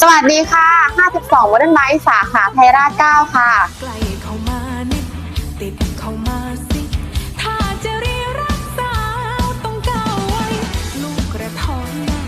สวัสดีค่ะ 52วันไม้สาขาไทยราช9ค่ะ ใกล้เข้ามานิดติดเข้ามาสิ ถ้าจะเรียรักสาวต้องก้าวไว้ลูกกระทอนมา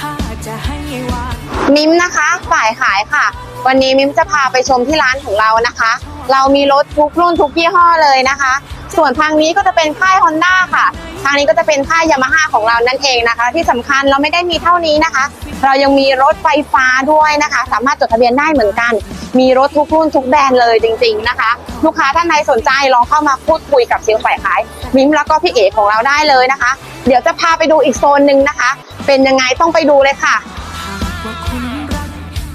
ถ้าจะให้วางมิมนะคะ ฝ่ายขายค่ะ วันนี้มิมจะพาไปชมที่ร้านของเรานะคะ เรามีรถทุกรุ่นทุกยี่ห้อเลยนะคะ ส่วนทางนี้ก็จะเป็นค่าย Honda ค่ะ ทางนี้ก็จะเป็นค่ายยามาฮ่าของเรานั่นเองนะคะ ที่สำคัญเราไม่ได้มีเท่านี้นะคะ เรายังมีรถไฟฟ้าด้วยนะคะ สามารถจดทะเบียนได้เหมือนกัน มีรถทุกรุ่นทุกแบรนด์เลยจริง ๆนะคะ ลูกค้าท่านใดสนใจลองเข้ามาพูดคุยกับเซลล์ฝ่ายขายมิมแล้วก็พี่เอกของเราได้เลยนะคะ เดี๋ยวจะพาไปดูอีกโซนหนึ่งนะคะ เป็นยังไงต้องไปดูเลยค่ะหากว่าคุณรัก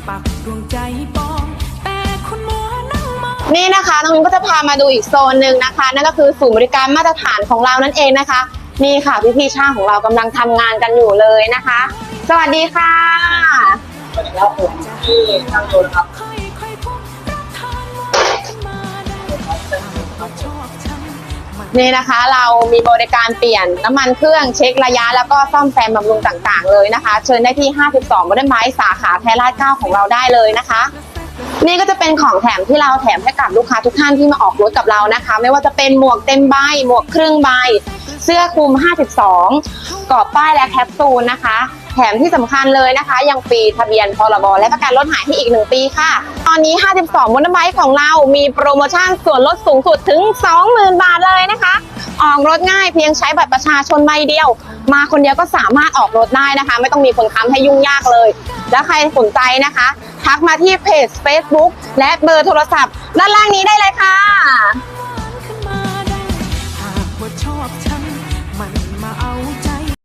ปักดวงใจปองแต่คุณมัวนั่งมองนี่นะคะน้องมิ้นก็จะพามาดูอีกโซนหนึ่งนะคะ นั่นก็คือศูนย์บริการมาตรฐานของเรานั่นเองนะคะ นี่ค่ะพี่ๆช่างของเรากำลังทำงานกันอยู่เลยนะคะ สวัสดีค่ะ สวัสดีครับผมชื่อช่างโดนครับนี่นะคะเรามีบริการเปลี่ยนน้ำมันเครื่องเช็คระยะ แล้วก็ซ่อมแซมบำรุงต่างๆ เลยนะคะ เชิญได้ที่ 52บนไม้สาขาแพรราช9ของเราได้เลยนะคะ นี่ก็จะเป็นของแถมที่เราแถมให้กับลูกค้าทุกท่านที่มาออกรถกับเรานะคะ ไม่ว่าจะเป็นหมวกเต็มใบ หมวกครึ่งใบ เสื้อคลุม 52กรอบป้ายและแคปซูลนะคะ แถมที่สำคัญเลยนะคะ ยังฟรีทะเบียนพรบและประกันรถหายให้อีก 1 ปีค่ะ ตอนนี้ 52มอเตอร์ไบค์ของเรามีโปรโมชั่นส่วนลดสูงสุดถึง 20,000 บาทเลยนะคะ ออกรถง่ายเพียงใช้บัตรประชาชนใบเดียว มาคนเดียวก็สามารถออกรถได้นะคะ ไม่ต้องมีคนค้ำให้ยุ่งยากเลย แล้วใครสนใจนะคะ ทักมาที่เพจ Facebook และเบอร์โทรศัพท์ ด้านล่างนี้ได้เลยค่ะมันมาเอา